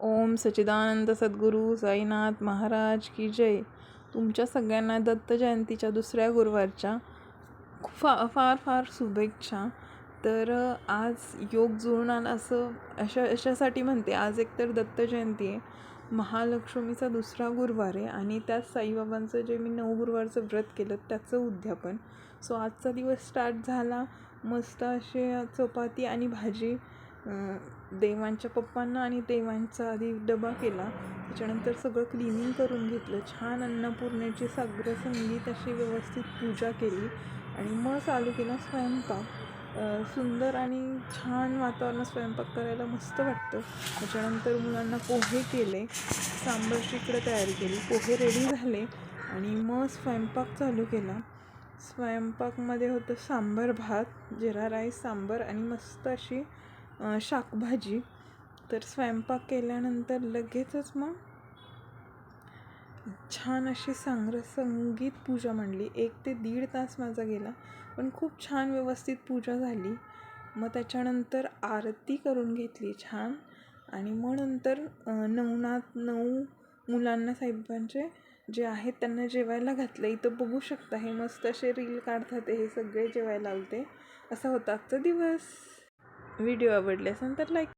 ओम सच्चिदानंद सद्गुरू साईनाथ महाराज की जय. तुमच्या सगळ्यांना दत्त जयंतीच्या दुसऱ्या गुरुवारच्या फा फार फार शुभेच्छा. तर आज योग जुळणार असं अशा अशासाठी म्हणते आज एकतर दत्त जयंती आहे महालक्ष्मीचा दुसरा गुरुवार आहे आणि त्यात साईबाबांचं जे मी नऊ गुरुवारचं व्रत केलं त्याचं उद्यापन. सो आजचा दिवस स्टार्ट झाला मस्त असे चपाती आणि भाजी देवांच्या पप्पांना आणि देवांचा आधी डबा केला. त्याच्यानंतर सगळं क्लिनिंग करून घेतलं. छान अन्नपूर्णेची साग्र संगीत अशी व्यवस्थित पूजा केली. आणि मग चालू केला स्वयंपाक. सुंदर आणि छान वातावरणात स्वयंपाक करायला मस्त वाटतं. त्याच्यानंतर मुलांना पोहे केले. सांबारची इकडे तयारी केली. पोहे रेडी झाले. आणि मग स्वयंपाक चालू केला. स्वयंपाकमध्ये होतं सांबार भात जिरा राईस सांबार आणि मस्त अशी शाकभाजी. तर स्वयंपाक केल्यानंतर लगेचच मग छान अशी सांग्र संगीत पूजा म्हणली एक ते दीड तास माझा गेला पण खूप छान व्यवस्थित पूजा झाली. मग त्याच्यानंतर आरती करून घेतली छान. आणि मग नंतर नवनाथ नऊ मुलांना साहेबांचे जे आहेत त्यांना जेवायला घातलं. इथं बघू शकता हे मस्त असे रील काढतात हे सगळे जेवायला लावते असा होता आजचा दिवस. व्हिडिओ आवडले असेल तर लाईक